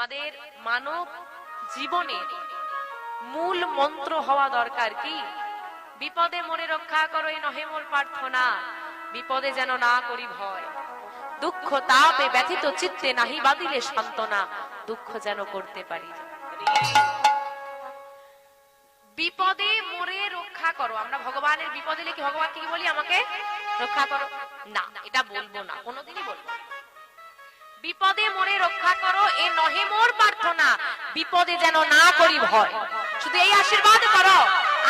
আমাদের মানব জীবনের মূল মন্ত্র হওয়া দরকার কি? বিপদে মনে রক্ষা করো এই নহে মোর প্রার্থনা। বিপদে যেন না করি ভয়। দুঃখ তাপে ব্যথিত চিত্তে নাহি বাদিলে সান্ত্বনা। দুঃখ যেন করতে পারি। বিপদে মোরে রক্ষা করো। আমরা ভগবানের বিপদে লিখি ভগবানকে কি বলি আমাকে? রক্ষা করো। না, এটা বলব না। কোনোদিনই বলব না। বিপদে মোরে রক্ষা করো, এ নহে মোর প্রার্থনা। বিপদে যেন না করি ভয়। শুধু এই আশীর্বাদ করো।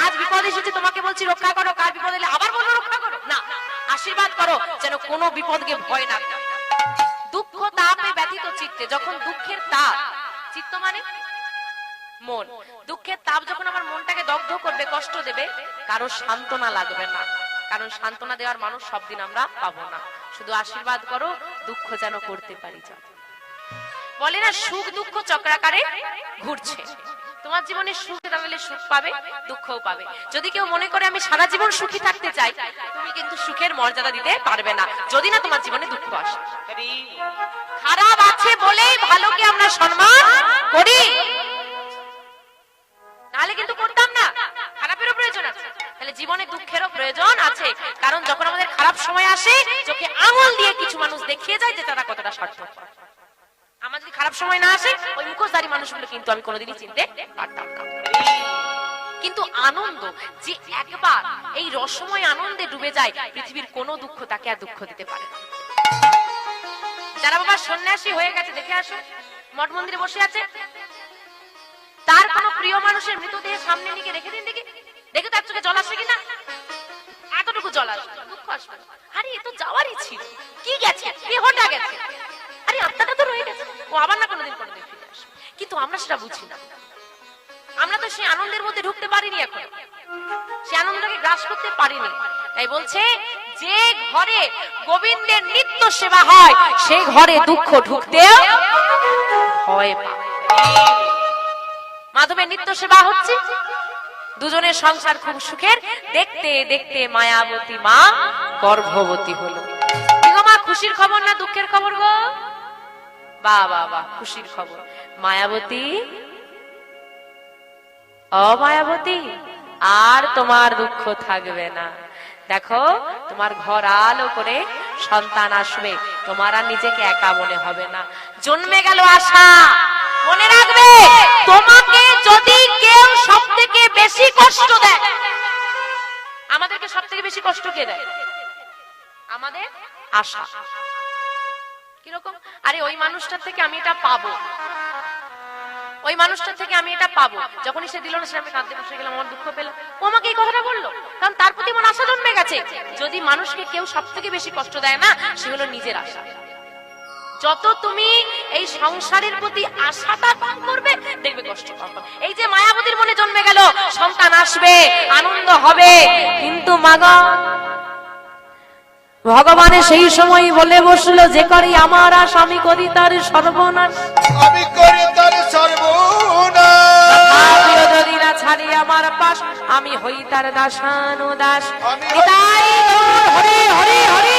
আজ বিপদ এসেছে, তোমাকে বলছি রক্ষা করো। কার বিপদ এলে আবার বলব রক্ষা করো? না, আশীর্বাদ করো, যেন কোনো বিপদকে ভয় না। দুঃখ তাপে ব্যথিত চিত্তে, যখন দুঃখের তাপ, চিত্ত মানে? মন। দুঃখের তাপ যখন আমার মনটাকে দগ্ধ করবে, কষ্ট দেবে, কারও সান্ত্বনা লাগবে না। কারণ সান্ত্বনা দেওয়ার মানুষ সব দিন আমরা পাবো না। শুধু আশীর্বাদ করো, দুঃখ যেন করতে পারি যা বলে না, সুখ, দুঃখ চক্রাকারে ঘুরছে। তোমার জীবনে সুখ তাহলে সুখ পাবে, দুঃখও পাবে। যদি কেউ মনে করে আমি সারা জীবন সুখী থাকতে চাই, তুমি কিন্তু সুখের মর্যাদা দিতে পারবে না। যদি না তোমার জীবনে দুঃখ আসে। খারাপ আছে বলেই ভালোকে আমরা সম্মান করি। নাহলে কিন্তু করতাম না। খারাপেরও প্রয়োজন আছে। তাহলে জীবনে দুঃখেরও প্রয়োজন আছে। কারণ যখন আমাদের সময় আসে চোখে আঙুল দিয়ে কিছু মানুষ দেখিয়ে যায় যে তারা কতটা স্বার্থ আমার যদি খারাপ সময় না আসে, ওই মুখোশধারী মানুষগুলো কিন্তু আমি কোনোদিনই চিনতে পারতাম না। কিন্তু আনন্দ, যে একবার এই রসময় আনন্দে ডুবে যায়, পৃথিবীর কোনো দুঃখ তাকে আর দুঃখ দিতে পারে যারা বাবা সন্ন্যাসী হয়ে গেছে, দেখে আসো, মঠ মন্দিরে বসে আছে। তার কোন প্রিয় মানুষের মৃতদেহ সামনে নিয়ে রেখে দিন দেখি। দেখে তার চোখে জল আসে কিনা? এতটুকু জল দুঃখ আসবে। আরে তো যাওয়ারই ছিল। কি গেছে? গেছে। আরে তো রয়ে গেছে ও আবার না কোনোদিন কোনোদিন ফিরে আসবে। কিন্তু আমরা সেটা বুঝি না। আমরা তো সেই আনন্দের মধ্যে ঢুকতে পারিনি এখন। সে আনন্দটাকে গ্রাস করতে পারিনি। তাই বলছে, যে ঘরে গোবিন্দের নিত্য সেবা হয় সেই ঘরে দুঃখ ঢুকতেও ভয় পায়। মাধবের নিত্য সেবা হচ্ছে দুজনের সংসার খুব সুখের। দেখতে দেখতে মায়াবতী মা গর্ভবতী হলো। মা খুশির খবর না দুঃখের খবর গো? বা বা বা, খুশির খবর। মায়াবতী? অমায়াবতী, আর তোমার দুঃখ থাকবে না। দেখো, তোমার ঘর আলো করে সন্তান আসবে। তোমার আর নিজেকে একা মনে হবে না। জন্মে গেল আশা। মনে রাখবে, তোমাকে যদি কেউ সব বেশি কষ্ট দেয়। আমাদেরকে সব থেকে বেশি কষ্ট কে দেয়? আমাদের আশা। কীরকম? আরে, ওই মানুষটার থেকে আমি এটা পাবো। ওই মানুষটার থেকে আমি এটা পাবো। যখনই সে দিল না সে আমি কাঁদতে বসে গেলাম, আমার দুঃখ পেলাম। ও আমাকে এই কথাটা বলল, কারণ তার প্রতি আমার আশা জন্মে গেছে। যদি মানুষকে কেউ সব থেকে বেশি কষ্ট দেয় না, সে হলো নিজের আশা। যত তুমি এই সংসারের প্রতি আশাটা কম করবে দেখবে কষ্ট কম এই যে মায়াবতীর মনে জন্মে গেল সন্তান আসবে আনন্দ হবে। কিন্তু মাগা ভগবানে সেই সময় বলে বসল যে করি আমার আশ আমি করি তার সর্বনাশ। আমি করি তার সর্বনা যদি না ছাড়ি আমার পাশ আমি হই তার নিতাই গৌর হরি হরি হরি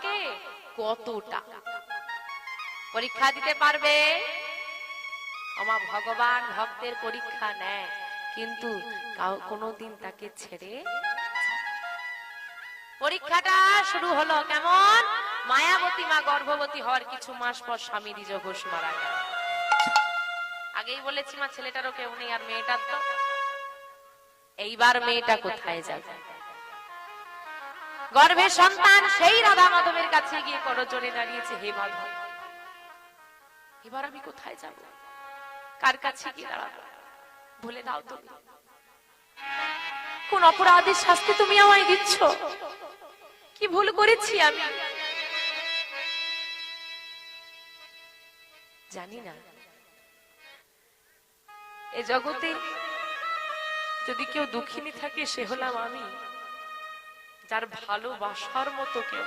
আমাকে কতটা পরীক্ষা দিতে পারবে? আমার ভগবান ভক্তের পরীক্ষা নেয়, কিন্তু কোনোদিন তাকে ছেড়ে পরীক্ষাটা শুরু হলো কেমন? মায়াবতী মা গর্ভবতী হওয়ার কিছু মাস পর স্বামী দ্বিজ ঘোষ মারা গেল। আগেই বলেছি মা, ছেলেটারও কেউ নেই আর মেয়েটার তো। এইবার মেয়েটা কোথায় যাবে? গর্ভে সন্তান, সেই রাধা মাধবের কাছে গিয়ে করজোরে দাঁড়িয়েছে, হে মাধব, এবার আমি কোথায় যাব? কার কাছে গিয়ে দাঁড়াবো? বলে দাও তুমি। কোন অপরাধের শাস্তি তুমি আমায় দিচ্ছ? কি ভুল করেছি আমি? জানি না। এ জগতে যদি কেউ দুঃখিনী থাকে, সে হলাম আমি। যার ভালোবাসার মতো কেউ।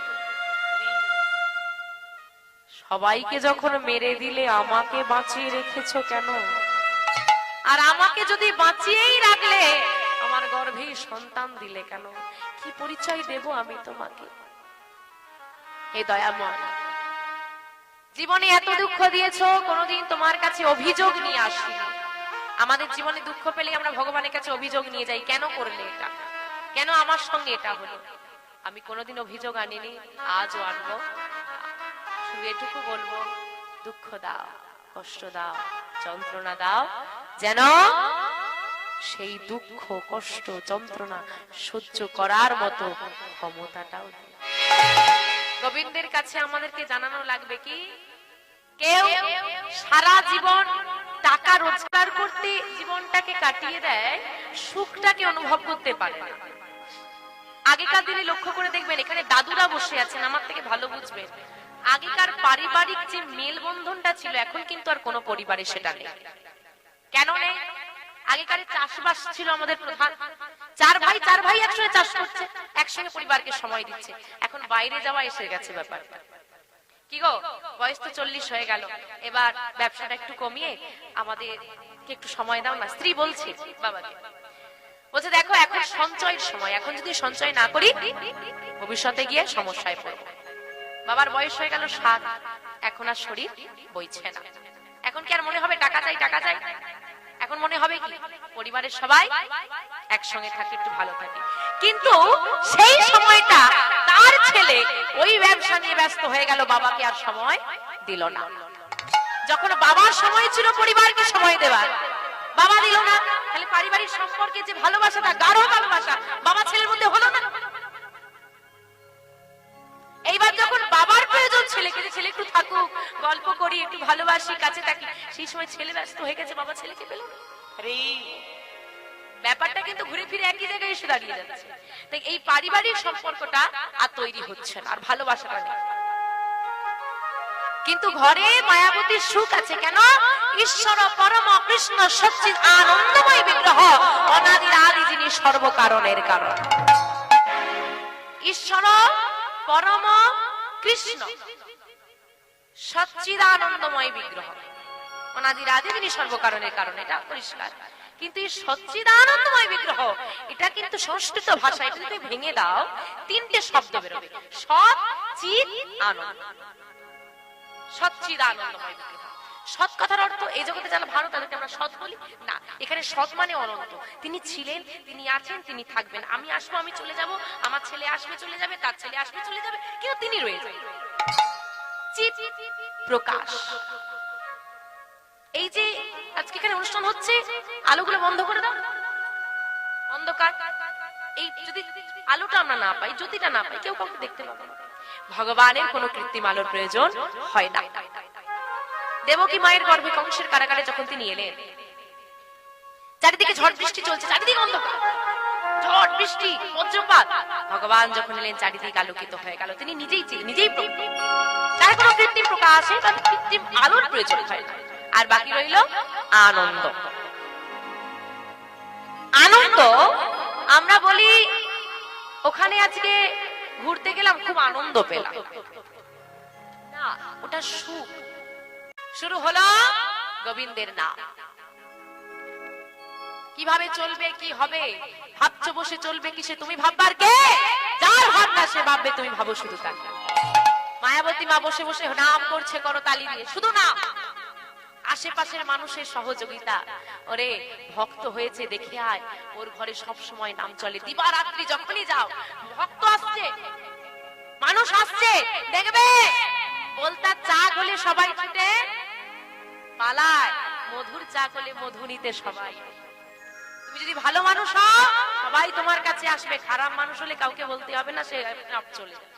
সবাইকে যখন মেরে দিলে আমাকে বাঁচিয়ে রেখেছো কেন? আর আমাকে যদি বাঁচিয়েই রাখলে আমার গর্ভেই সন্তান দিলে কেন? কি পরিচয় দেব আমি তোমাকে? হে দয়াময়, জীবনে এত দুঃখ দিয়েছ, কোনোদিন তোমার কাছে অভিযোগ নিয়ে আসি আমাদের জীবনে দুঃখ পেলে আমরা ভগবানের কাছে অভিযোগ নিয়ে যাই, কেন করলে এটা? কেন আমার সঙ্গে এটা হলো? আমি কোনোদিন অভিযোগ আনিনি, আজও আনব। শুধু এটুকু বলব, দুঃখ দাও, কষ্ট দাও, যন্ত্রণা দাও, যেন সেই দুঃখ, কষ্ট, যন্ত্রণা সহ্য করার মতো ক্ষমতাটাও। গোবিন্দের কাছে আমাদেরকে জানানো লাগবে কি? কেউ সারা জীবন টাকা রোজগার করতে জীবনটাকে কাটিয়ে দেয়, সুখটাকে অনুভব করতে পারে না। আগেকার দিনে লক্ষ্য করে দেখবেন, এখানে দাদুরা বসে আছেন, আমার থেকে ভালো বুঝবেন। আগেকার পারিবারিক যে মেলবন্ধনটা ছিল, এখন কিন্তু আর কোনো পরিবারে সেটা নেই। কেন নেই? আগেকারে চাষবাস ছিল আমাদের প্রধান। চার ভাই চার ভাই একসঙ্গে চাষ করছে, একসঙ্গে পরিবারকে সময় দিচ্ছে। এখন বাইরে যাওয়া এসে গেছে ব্যাপার কি গো? বয়স তো চল্লিশ হয়ে গেল। এবার ব্যবসাটা একটু কমিয়ে আমাদের একটু সময় দাও না। স্ত্রী বলছে, বাবাকে। বলছে, দেখো, এখন সঞ্চয়ের সময়। এখন যদি সঞ্চয় না করি, ভবিষ্যতে গিয়ে সমস্যায় পড়ব। বাবার বয়স হয়ে গেল সাত। এখন আর শরীর বইছে না। এখন কি আর মনে হবে, টাকা চাই টাকা চাই? এখন মনে হবে কি? পরিবারের সবাই একসঙ্গে থাকে একটু ভালো থাকে। কিন্তু সেই সময়টা তার ছেলে ওই ব্যবসা নিয়ে ব্যস্ত হয়ে গেল, বাবাকে আর সময় দিল না। যখন বাবার সময় ছিল পরিবারকে সময় দেওয়ার বাবা দিল না। তাহলে পারিবারিক সম্পর্কে যে ভালোবাসাটা, গাঢ় ভালোবাসা, বাবা ছেলের মধ্যে হলো না। এইবার যখন বাবার প্রয়োজন, ছেলেকে ছেলে একটু গল্প করি একটু ভালোবাসি কাছে থাকি সেই সময় ছেলে ব্যস্ত হয়ে গেছে বাবা ছেলেকে পেল না। আরে। ব্যাপারটা কিন্তু ঘুরে ফিরে একই জায়গায় এসে দাঁড়িয়ে যাচ্ছে। তাই এই পারিবারিক সম্পর্কটা আর তৈরি হচ্ছে না আর ভালোবাসাটা নেই। কিন্তু ঘরে মায়াবতীর সুখ আছে কেন? ঈশ্বর পরম কৃষ্ণ সচ্চিদ আনন্দময় বিগ্রহ অনাদির আদি যিনি সর্বকারণের কারণ। ঈশ্বর পরম কৃষ্ণ সচ্চিদানন্দময় বিগ্রহ। অনাদির আদি যিনি সর্বকারণের কারণ, এটা পরিষ্কার। কিন্তু এই সচ্চিদানন্দময় বিগ্রহ, এটা কিন্তু সংস্কৃত ভাষা এটা যদি ভেঙে দাও, তিনটে শব্দ বেরোবে। সৎ আনন্দ। সচ্চিদানন্দময় বিগ্রহ। সৎ কথার অর্থ এই জগতে যারা ভালো, তাদেরকে আমরা সৎ বলি? না, এখানে সৎ মানে অনন্ত। তিনি ছিলেন, তিনি আছেন, তিনি থাকবেন। আমি আসব, আমি চলে যাব, আমার ছেলে আসবে, চলে যাবে, তার ছেলে আসবে, চলে যাবে, কিন্তু তিনি রয়ে যাবেন। প্রকাশ। এই যে আজকে এখানে অনুষ্ঠান হচ্ছে, আলোগুলো বন্ধ করে দাও। অন্ধকার। এই যদি আলোটা আমরা না পাই, জ্যোতিটা না পাই, কেউ কাউকে দেখতে পাবো ভগবানের কোনো কৃত্রিম আলোর প্রয়োজন হয় না। দেবকী মায়ের গর্ভে কংসের কারাগারে যখন তিনি এলেন, চারিদিকে ঝড় বৃষ্টি চলছে, চারিদিকে অন্ধকার। বৃষ্টি, বজ্রপাত। ভগবান যখন এলেন, চারিদিকে আলোকিত হয়ে গেল। তিনি নিজেই নিজেই তার কোনো কৃত্রিম প্রকাশে বা কৃত্রিম আলোর প্রয়োজন হয়। আর বাকি রইল আনন্দ। আনন্দ, আমরা বলি, ওখানে আজকে ঘুরতে গেলাম, খুব আনন্দ পেলাম। না, ওটা সুখ। শুরু হলো গোবিন্দের নাম। কীভাবে চলবে, কি হবে? ভাবছ বসে চলবে কিসে? তুমি ভাববার কে? যার ভাবনা সে ভাববে, তুমি ভাবো শুধু তার মায়াবতী মা বসে বসে নাম করছে করো তালি দিয়ে, শুধু নাম। আশেপাশের মানুষের সহযোগিতা। ওরে, ভক্ত হয়েছে, দেখে আয়। ওর ঘরে সব সময় নাম চলে। দিবারাত্রি যখনই যাও, ভক্ত আসছে, মানুষ আসছে, দেখবে? বলতা চা গলে সবাই ছুটে পালায়। মধুর চা গলে মধু নিতে সবাই। তুমি যদি ভালো মানুষ হও, সবাই তোমার কাছে আসবে। খারাপ মানুষ হলে কাউকে বলতে হবে না, সে চলে যাবে।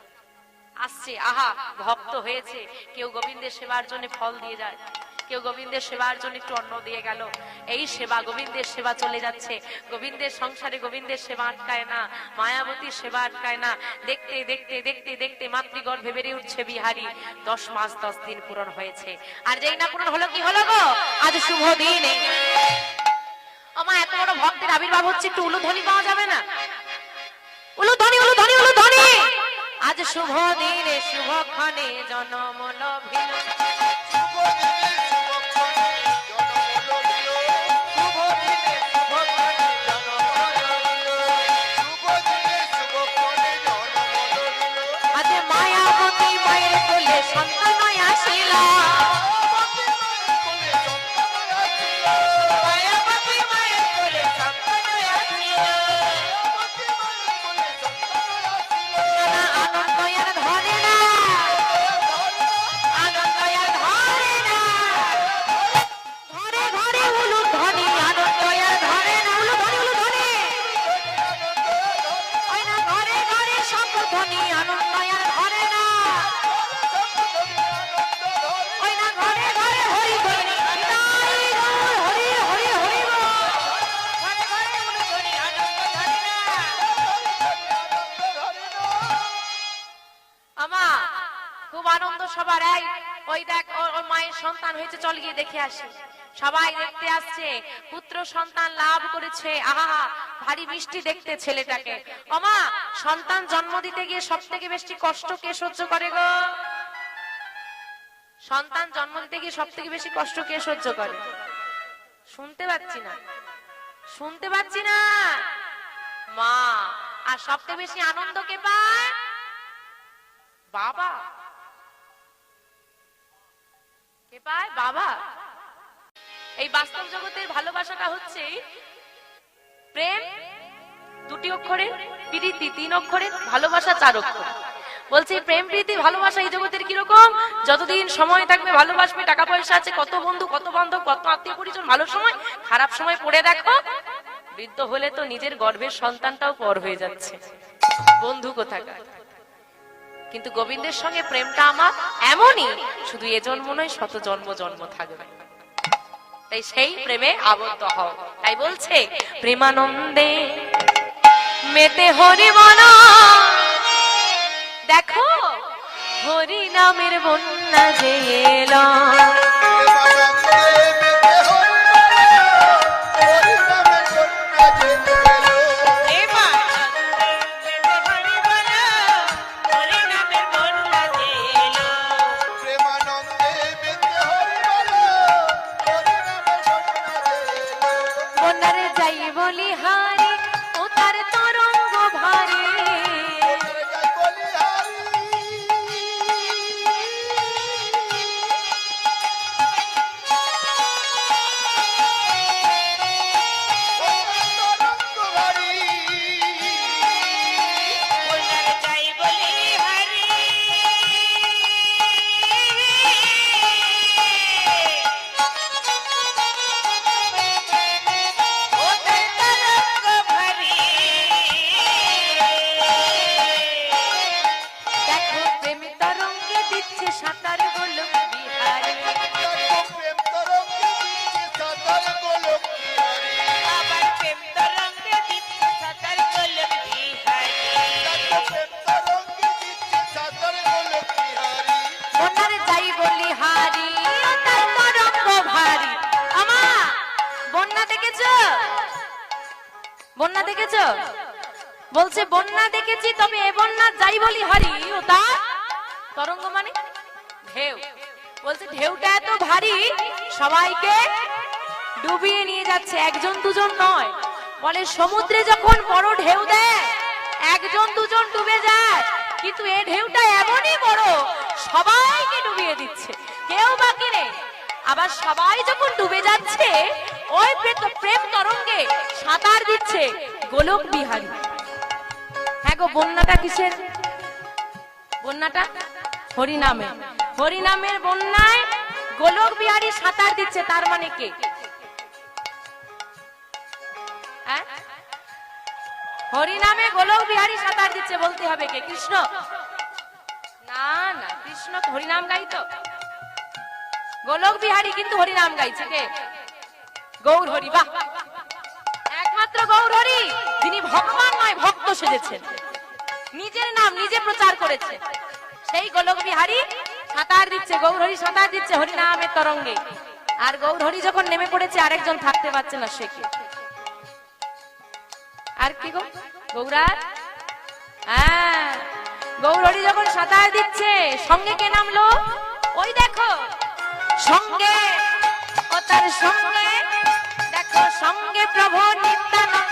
আসছে, আহা, ভক্ত হয়েছে। কেউ গোবিন্দের সেবার জন্য ফল দিয়ে যায়। কেউ গোবিন্দের সেবার জন্য একটু অন্ন দিয়ে গেল। এই সেবা, গোবিন্দের সেবা চলে যাচ্ছে। গোবিন্দের সংসারে গোবিন্দের সেবা আটকায় না, মায়াবতীর সেবা আটকায় না। দেখতে দেখতে দেখতে দেখতে মাতৃগর্ভে বেড়ে উঠছে বিহারি। দশ মাস, দশ দিন পূরণ হয়েছে। আর যেই না পূরণ হলো, কি হলো গো? আজ শুভ দিন। আমার এত বড় ভক্তের আবির্ভাব হচ্ছে, একটু উলুধ্বনি পাওয়া যাবে না? উলুধ্বনি উলুধ্বনি উলুধ্বনি! আজ শুভ দিনে, শুভ ক্ষণে জনম লভিল মায়াবতী মায়ের কোলে সন্তান আসিলা। গিয়ে দেখে আসি। সবাই দেখতে আসছে, পুত্র সন্তান লাভ করেছে। আহা ভারী মিষ্টি দেখতে ছেলেটাকে। আমা সন্তান জন্ম দিতে গিয়ে সব থেকে বেশি কষ্ট কে সহ্য করে গো? সন্তান জন্ম দিতে গিয়ে সব থেকে বেশি কষ্ট কে সহ্য করে? শুনতে পাচ্ছি না। শুনতে পাচ্ছি না। মা, আর সবচেয়ে বেশি আনন্দ কে পায়? বাবা। এই বাস্তব জগতের ভালোবাসাটা হচ্ছে প্রেম, দুটি অক্ষরে, প্রীতি তিন অক্ষরে, ভালোবাসা চার অক্ষরে। বলছি প্রেম, প্রীতি, ভালোবাসা এই জগতের কীরকম? যতদিন সময় থাকবে, ভালোবাসবে টাকা পয়সা আছে, কত বন্ধু, কত বান্ধব, কত আত্মীয় পরিজন, ভালো সময়, খারাপ সময় পড়ে দেখো, বৃদ্ধ হলে তো নিজের গর্ভের সন্তানটাও পর হয়ে যাচ্ছে। বন্ধু কোথাকার? কিন্তু গোবিন্দের সঙ্গে প্রেমটা আমার এমনই, শুধু এ জন্ম নয়, শত জন্ম জন্ম থাকবে। তাই সেই প্রেমে আবদ্ধ হও। তাই বলছে, প্রেমানন্দে, মেতে হরি বনা। দেখো, হরি নামের বন্যা যে এলো। সবাইকে ডুবিয়ে নিয়ে যাচ্ছে। একজন দুজন নয়। বলে সমুদ্রে যখন বড় ঢেউ দেয়, একজন দুজন ডুবে যায়। কিন্তু এ ঢেউটা এমনই বড়, সবাইকে ডুবিয়ে দিচ্ছে। কেউ বাকি নেই। আবার সবাই যখন ডুবে যাচ্ছে, ওই প্রেম তরঙ্গে সাঁতার দিচ্ছে গোলক বিহারী। হ্যাঁ গো, বন্যাটা কিসের? বন্যাটা? হরিনামে হরিনামের বন্যায় গোলক বিহারী সাঁতার দিচ্ছে, তার মানে কে? হ্যাঁ? হরিনামে গোলক বিহারী সাঁতার দিচ্ছে বলতে হবে কে? কৃষ্ণ? না না, কৃষ্ণ হরিনাম গাই তো গোলক বিহারী কিন্তু হরিনাম গাইছে কে? গৌর হরি, বাহ! একমাত্র গৌর হরি, যিনি ভগবান নয়, ভক্ত সেজেছেন। নিজের নাম নিজে প্রচার করেছে সেই গোলক বিহারী সাঁতার দিচ্ছে, গৌরহরি সাঁতার দিচ্ছে হরিনামের তরঙ্গে। আর গৌরহরি যখন নেমে পড়েছে, আরেকজন থাকতে পারছে না সে আর কি গো? গৌরার? হ্যাঁ। গৌরহরি যখন সাঁতার দিচ্ছে, সঙ্গে কে নামলো? ওই দেখো, সঙ্গে। ও তার সঙ্গে, দেখো, সঙ্গে প্রভু নিত্যানন্দ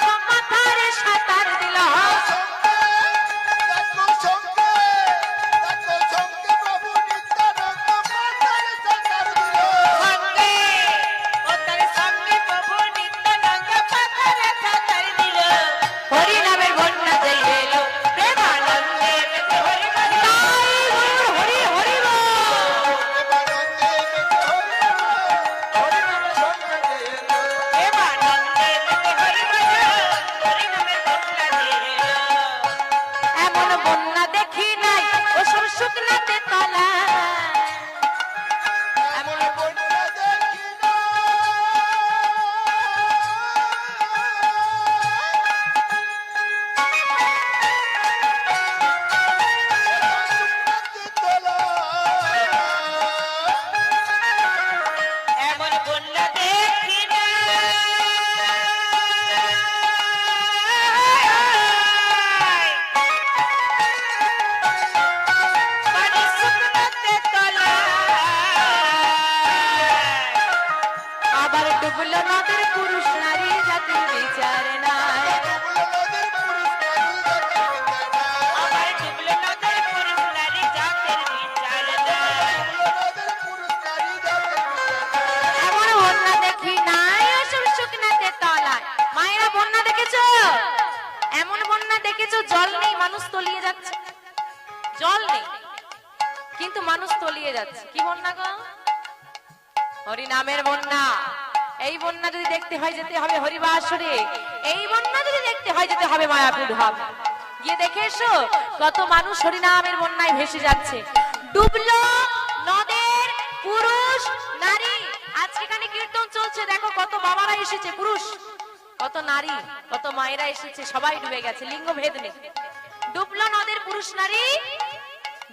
জল নেই, মানুষ তলিয়ে যাচ্ছে। জল নেই, কিন্তু মানুষ তলিয়ে যাচ্ছে। কি বন্যা গো? হরিনামের বন্যা। এই বন্যা যদি দেখতে হয়, যেতে হবে হরিবাসরে। এই বন্যা যদি দেখতে হয়, যেতে হবে মায়াপুর ধাম গিয়ে দেখে এসো, কত মানুষ হরিনামের বন্যায় ভেসে যাচ্ছে। ডুবলো নদের পুরুষ, নারী। আজকে এখানে কীর্তন চলছে, দেখো কত বাবারা এসেছে, পুরুষ। কত নারী, কত মায়েরা এসেছে, সবাই ডুবে গেছে, লিঙ্গ ভেদ নেই। ডুবলো নদের পুরুষ নারী,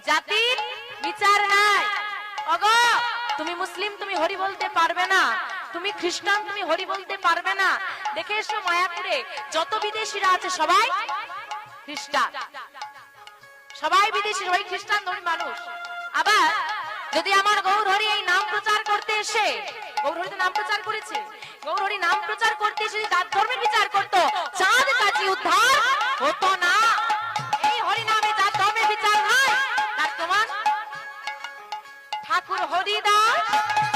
জাতির বিচার নাই। অগো, তুমি মুসলিম, তুমি হরি বলতে পারবে না। তুমি খ্রিস্টান, তুমি হরি বলতে পারবে না। দেখে এসো মায়াপুরে, যত বিদেশিরা আছে সবাই খ্রিস্টান। সবাই বিদেশি সবাই খ্রিস্টান ধর্মী মানুষ। আবার যদি আমার গৌর হরি এই নাম প্রচার করতে এসে গৌর হরি তো নাম প্রচার করেছে। গৌর হরি নাম প্রচার করতে এসে যদি তার ধর্মের বিচার করতো চাঁদ কাজী উদ্ধার হতো না। এই হরি নামে যার ধর্মের বিচার নাই তার তোমার ঠাকুর হরিদাস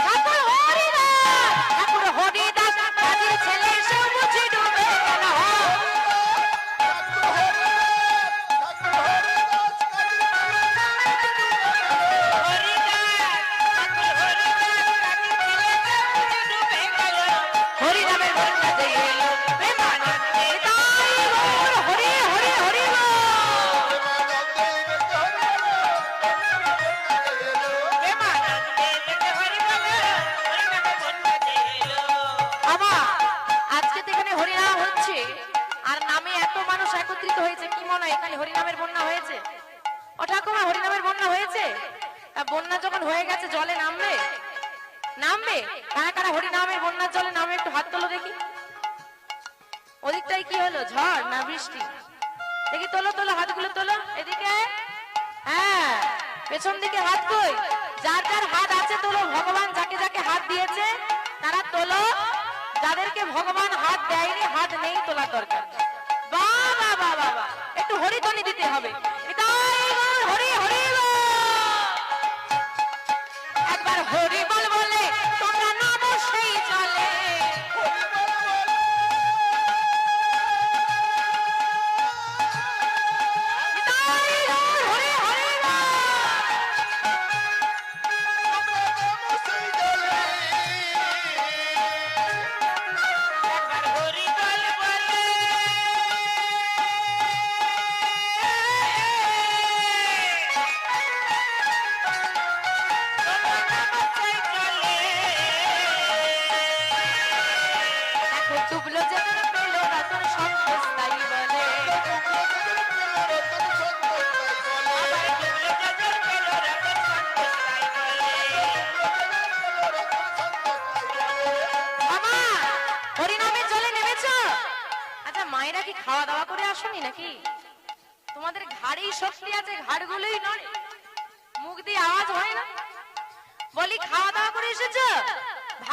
ঠাকুর হরিদাস ঠাকুর হরিদাস কাজীর ছেলে এসে বুঝি ডুবে গেল হরিনামের তোলো, হাতগুলো তোলো। এদিকে? হ্যাঁ পেছন দিকে হাত কই? যার যার হাত আছে তোলো, ভগবান যাকে যাকে হাত দিয়েছে, তারা তোলো। যাদেরকে ভগবান হাত দেয়নি, হাত নেই তোলা দরকার। বাহ বাহ। একটু দিতে হবে। হরি হরি একবার হরি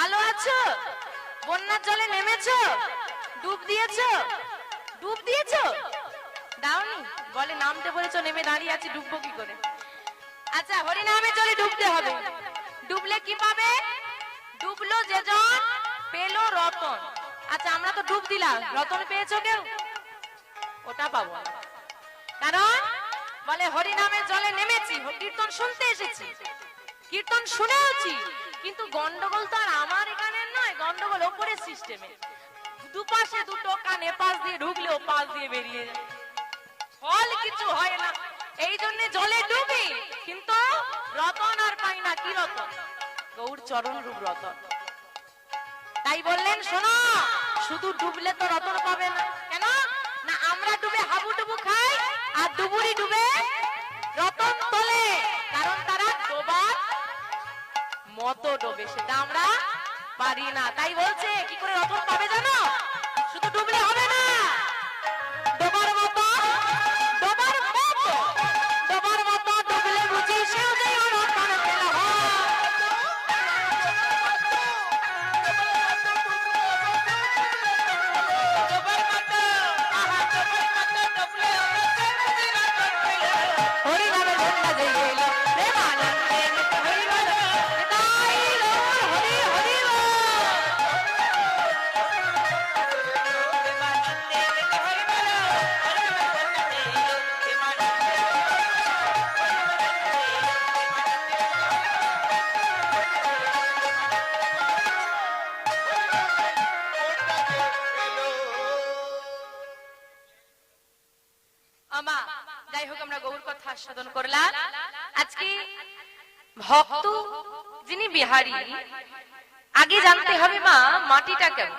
ভালো আছো? বন্যার জলে নেমেছো? ডুব দিয়েছ? ডুব দিয়েছ? দাওনি, বলে নামতে বলেছ, নেমে দাঁড়িয়ে আছি, ডুববো কি করে? আচ্ছা হরিনামে জলে ডুবতে হবে। ডুবলে কি পাবে? ডুবলো যেজন, পেল রতন। আচ্ছা আমরা তো ডুব দিলাম। রতন পেয়েছ কেউ? ওটা পাবো কারণ, বলে হরিনামের জলে নেমেছি কীর্তন শুনতে এসেছি। কীর্তন শুনেওছি। কিন্তু গন্ডগোল তো আর আমার এখানে নয়, গন্ডগোল ওপরের সিস্টেমে দুপাশে দুটো কান এপাশ দিয়ে ঢুকলে ও পাশ দিয়ে বেরিয়ে ফল কিছু হয় না। এই জন্য জলে ডুবি। কিন্তু রতন আর পাই না, কি রতন? গৌর চরণ রূপ রতন। তাই বললেন, শোনো, শুধু ডুবলে তো রতন পাবে না। কেন? না, আমরা ডুবে হাবু হাবুডুবু খাই, আর ডুবুরি ডুবে রতন তোলে। কারণ তারা ডোবার মতো ডোবে সেটা আমরা পারি না। তাই বলছে, কি করে রতন পাবে জানো? শুধু ডুবলে হবে না। আগে জানতে হবে মা মাটিটা কেমন?